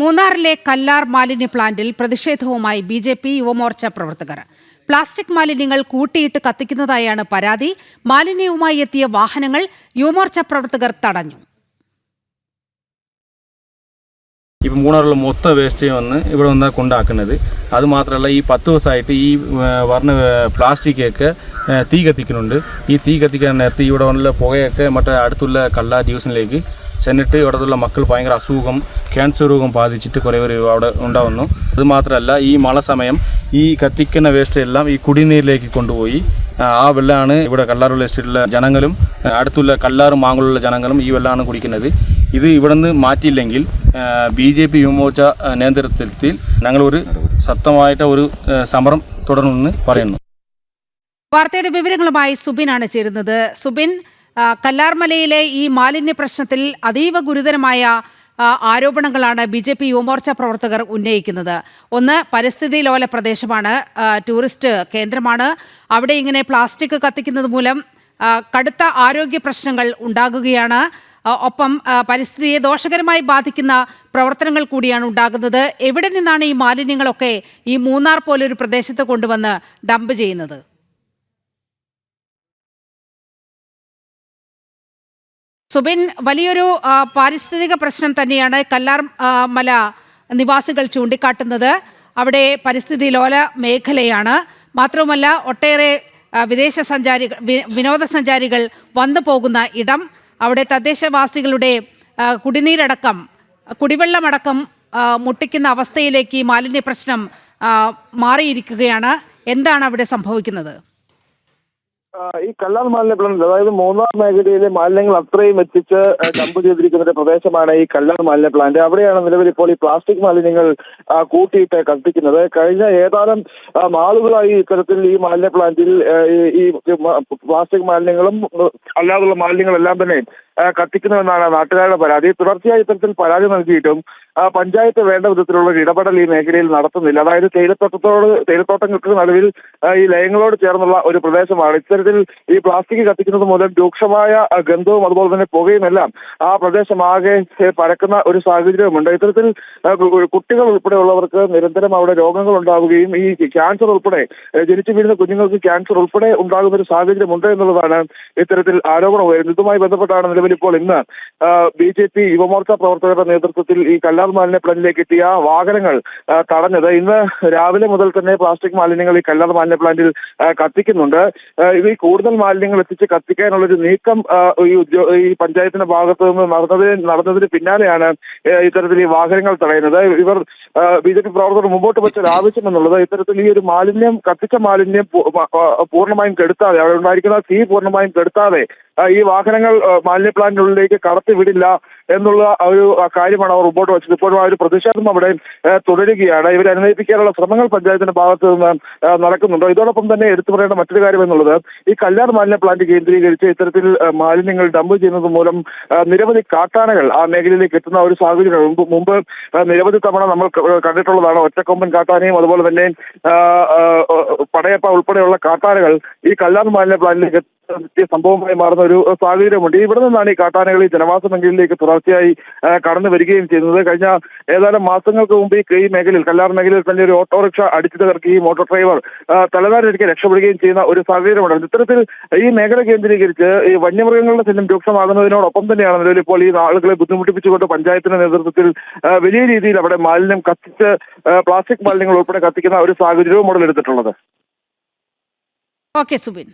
മൂന്നാറിലെ കല്ലാർ മാലിന്യ പ്ലാന്റിൽ പ്രതിഷേധവുമായി ബി ജെ പി യുവമോർച്ച പ്രവർത്തകർ. പ്ലാസ്റ്റിക് മാലിന്യങ്ങൾ കൂട്ടിയിട്ട് കത്തിക്കുന്നതായാണ് പരാതി. മാലിന്യവുമായി എത്തിയ വാഹനങ്ങൾ യുവമോർച്ച പ്രവർത്തകർ തടഞ്ഞു. ഇപ്പം മൂന്നാറുള്ള മൊത്തം വേസ്റ്റ് വന്ന് ഇവിടെ വന്നാൽ കൊണ്ടാക്കുന്നത്. അത് മാത്രമല്ല ഈ പത്ത് ദിവസമായിട്ട് ഈ വർണ പറഞ്ഞ പ്ലാസ്റ്റിക് ഒക്കെ ആ, തീ കത്തിക്കുന്നുണ്ട്. ഈ തീ കത്തിക്കാൻ നേരത്തെ ഇവിടെ വന്നുള്ള പുകയൊക്കെ മറ്റേ അടുത്തുള്ള കള്ള ജ്യൂസിലേക്ക് ചെന്നിട്ട് ഇവിടെയുള്ള മക്കൾ ഭയങ്കര അസുഖം ക്യാൻസർ രോഗം ബാധിച്ചിട്ട് കുറേ പേര് അവിടെ ഉണ്ടാവുന്നു. അത് മാത്രമല്ല ഈ മഴ സമയം ഈ കത്തിക്കുന്ന വേസ്റ്റ് എല്ലാം ഈ കുടിനീരിലേക്ക് കൊണ്ടുപോയി. ആ, വെള്ളമാണ് ഇവിടെ കല്ലാറുള്ള എസ്റ്റേറ്റിലെ ജനങ്ങളും അടുത്തുള്ള കല്ലാറ് മാങ്ങളുള്ള ജനങ്ങളും ഈ വെള്ളമാണ് കുടിക്കുന്നത്. ഇത് ഇവിടുന്ന് മാറ്റിയില്ലെങ്കിൽ ബി ജെ പി യുവമോർച്ച നേതൃത്വത്തിൽ ഞങ്ങളൊരു ശക്തമായിട്ട് ഒരു സമരം തുടരുമെന്ന് പറയുന്നു. വാർത്തയുടെ വിവരങ്ങളുമായി സുബിൻ ആണ് ചേരുന്നത്. സുബിൻ കല്ലാർമലയിലെ ഈ മാലിന്യ പ്രശ്നത്തിൽ അതീവ ഗുരുതരമായ ആരോപണങ്ങളാണ് ബി ജെ പി യുവമോർച്ച പ്രവർത്തകർ ഉന്നയിക്കുന്നത്. ഒന്ന് പരിസ്ഥിതി ലോല പ്രദേശമാണ് ടൂറിസ്റ്റ് കേന്ദ്രമാണ്. അവിടെ ഇങ്ങനെ പ്ലാസ്റ്റിക് കത്തിക്കുന്നത് മൂലം കടുത്ത ആരോഗ്യ പ്രശ്നങ്ങൾ ഉണ്ടാകുകയാണ്. ഒപ്പം പരിസ്ഥിതിയെ ദോഷകരമായി ബാധിക്കുന്ന പ്രവർത്തനങ്ങൾ കൂടിയാണ് ഉണ്ടാകുന്നത്. എവിടെ നിന്നാണ് ഈ മാലിന്യങ്ങളൊക്കെ ഈ മൂന്നാർ പോലൊരു പ്രദേശത്ത് കൊണ്ടുവന്ന് ഡംപ് ചെയ്യുന്നത്? സുബിൻ വലിയൊരു പാരിസ്ഥിതിക പ്രശ്നം തന്നെയാണ് കല്ലാർ മല നിവാസികൾ ചൂണ്ടിക്കാട്ടുന്നത്. അവിടെ പരിസ്ഥിതി ലോല മേഖലയാണ്. മാത്രവുമല്ല ഒട്ടേറെ വിദേശ സഞ്ചാരികൾ വിനോദസഞ്ചാരികൾ വന്നു പോകുന്ന ഇടം. അവിടെ തദ്ദേശവാസികളുടെ കുടിനീരടക്കം കുടിവെള്ളമടക്കം മുട്ടിക്കുന്ന അവസ്ഥയിലേക്ക് ഈ മാലിന്യ പ്രശ്നം മാറിയിരിക്കുകയാണ്. എന്താണ് അവിടെ സംഭവിക്കുന്നത്? ഈ കല്ലാർ മാലിന്യ പ്ലാന്റ് അതായത് മൂന്നാർ മേഖലയിലെ മാലിന്യങ്ങൾ അത്രയും എത്തിച്ച് ഡംപ് ചെയ്തിരിക്കുന്ന ഒരു പ്രദേശമാണ് ഈ കല്ലാർ മാലിന്യ പ്ലാന്റ്. അവിടെയാണ് നിലവിൽ ഇപ്പോൾ ഈ പ്ലാസ്റ്റിക് മാലിന്യങ്ങൾ കൂട്ടിയിട്ട് കത്തിക്കുന്നത്. കഴിഞ്ഞ ഏതാനും മാളുകളായി ഇത്തരത്തിൽ ഈ മാലിന്യ പ്ലാന്റിൽ ഈ- പ്ലാസ്റ്റിക് മാലിന്യങ്ങളും അല്ലാതുള്ള മാലിന്യങ്ങളെല്ലാം തന്നെ കത്തിക്കുന്നുവെന്നാണ് നാട്ടുകാരുടെ പരാതി. തുടർച്ചയായി ഇത്തരത്തിൽ പരാതി നൽകിയിട്ടും പഞ്ചായത്ത് വേണ്ട വിധത്തിലുള്ള ഒരു ഇടപെടൽ ഈ മേഖലയിൽ നടത്തുന്നില്ല. അതായത് തേയിലത്തോട്ടത്തോട് തേയിലത്തോട്ടങ്ങൾക്ക് നടുവിൽ ഈ ലയങ്ങളോട് ചേർന്നുള്ള ഒരു പ്രദേശമാണ്. ഇത്തരത്തിൽ ഈ പ്ലാസ്റ്റിക് കത്തിക്കുന്നത് മൂലം രൂക്ഷമായ ഗന്ധവും അതുപോലെ തന്നെ പുകയുമെല്ലാം ആ പ്രദേശമാകെ പരക്കുന്ന ഒരു സാഹചര്യമുണ്ട് ഇത്തരത്തിൽ ആ, കുട്ടികൾ ഉൾപ്പെടെയുള്ളവർക്ക് നിരന്തരം അവിടെ രോഗങ്ങൾ ഉണ്ടാവുകയും ഈ ക്യാൻസർ ഉൾപ്പെടെ ജനിച്ചു വീഴുന്ന കുഞ്ഞുങ്ങൾക്ക് ക്യാൻസർ ഉൾപ്പെടെ ഉണ്ടാകുന്ന ഒരു സാഹചര്യമുണ്ട് എന്നുള്ളതാണ് ഇത്തരത്തിൽ ആരോപണം ഉയരുന്നത്. ഇതുമായി ബന്ധപ്പെട്ടാണ് നിലവിൽ ഇപ്പോൾ ഇന്ന് ബി ജെ പി യുവമോർച്ച പ്രവർത്തകരുടെ നേതൃത്വത്തിൽ ഈ കല്ലാർ മാലിന്യ പ്ലാന്റിലേക്ക് എത്തിയ വാഹനങ്ങൾ തടഞ്ഞത്. ഇന്ന് രാവിലെ മുതൽ തന്നെ പ്ലാസ്റ്റിക് മാലിന്യങ്ങൾ ഈ കല്ലാർ മാലിന്യ പ്ലാന്റിൽ കത്തിക്കുന്നുണ്ട്. ഇത് കൂടുതൽ മാലിന്യങ്ങൾ എത്തിച്ച് കത്തിക്കാനുള്ള ഒരു നീക്കം ഈ ഈ പഞ്ചായത്തിന്റെ ഭാഗത്തു നിന്ന് നടന്നതിന് നടന്നതിന് പിന്നാലെയാണ് ഇത്തരത്തിൽ ഈ വാഹനങ്ങൾ തടയുന്നത്. ഇവർ ബി ജെ പി പ്രവർത്തകർ മുമ്പോട്ട് വെച്ച ഒരു ആവശ്യം എന്നുള്ളത് ഇത്തരത്തിൽ ഈ ഒരു മാലിന്യം കത്തിച്ച മാലിന്യം പൂർണമായും കെടുത്താതെ അവിടെ ഉണ്ടായിരിക്കുന്ന തീ പൂർണമായും കെടുത്താതെ ഈ വാഹനങ്ങൾ മാലിന്യ പ്ലാന്റിനുള്ളിലേക്ക് കടത്തി വിടില്ല എന്നുള്ള ഒരു കാര്യമാണ് അവർ മുമ്പോട്ട് വെച്ചത്. ഇപ്പോഴും ആ ഒരു പ്രതിഷേധം അവിടെ തുടരുകയാണ്. ഇവരെ അനുനയിപ്പിക്കാനുള്ള ശ്രമങ്ങൾ പഞ്ചായത്തിന്റെ ഭാഗത്ത് നിന്ന് നടക്കുന്നുണ്ട്. ഇതോടൊപ്പം തന്നെ എടുത്തു പറയേണ്ട മറ്റൊരു കാര്യം എന്നുള്ളത് ഈ കല്യാൺ മാലിന്യ പ്ലാന്റ് കേന്ദ്രീകരിച്ച് ഇത്തരത്തിൽ മാലിന്യങ്ങൾ ഡംപ് ചെയ്യുന്നത് മൂലം നിരവധി കാട്ടാനകൾ ആ മേഖലയിലേക്ക് എത്തുന്ന ഒരു സാഹചര്യം മുമ്പ് നിരവധി തവണ നമ്മൾ കണ്ടിട്ടുള്ളതാണ്. ഒറ്റക്കൊമ്പൻ കാട്ടാനയും അതുപോലെ തന്നെ പടയപ്പ ഉൾപ്പെടെയുള്ള കാട്ടാനകൾ ഈ കല്ലാർ മാലിന്യ പ്ലാന്റിലേക്ക് സംഭവമായി മാറുന്ന ഒരു സാഹചര്യമുണ്ട്. ഇവിടെ നിന്നാണ് ഈ കാട്ടാനകൾ ഈ ജനവാസ മേഖലയിലേക്ക് തുടർച്ചയായി കടന്നു വരികയും ചെയ്യുന്നത്. കഴിഞ്ഞ ഏതാനും മാസങ്ങൾക്ക് മുമ്പ് ഈ മേഖലയിൽ കല്ലാർ മേഖലയിൽ തന്നെ ഒരു ഓട്ടോറിക്ഷ അടിച്ചു തകർക്കുകയും ഓട്ടോ ഡ്രൈവർ തലതാരിക്ക് രക്ഷപ്പെടുകയും ചെയ്യുന്ന ഒരു സാഹചര്യമുണ്ട്. ഇത്തരത്തിൽ ഈ മേഖല കേന്ദ്രീകരിച്ച് ഈ വന്യമൃഗങ്ങളുടെ ശല്യം രൂക്ഷമാകുന്നതിനോടൊപ്പം തന്നെയാണ് നിലവിൽ ഇപ്പോൾ ഈ ആളുകളെ ബുദ്ധിമുട്ടിപ്പിച്ചുകൊണ്ട് പഞ്ചായത്തിന്റെ നേതൃത്വത്തിൽ വലിയ രീതിയിൽ അവിടെ മാലിന്യം കത്തിച്ച് പ്ലാസ്റ്റിക് മാലിന്യങ്ങൾ ഉൾപ്പെടെ കത്തിക്കുന്ന ഒരു സാഹചര്യവും ഉടലെടുത്തിട്ടുള്ളത്. ഓക്കെ സുബിൻ.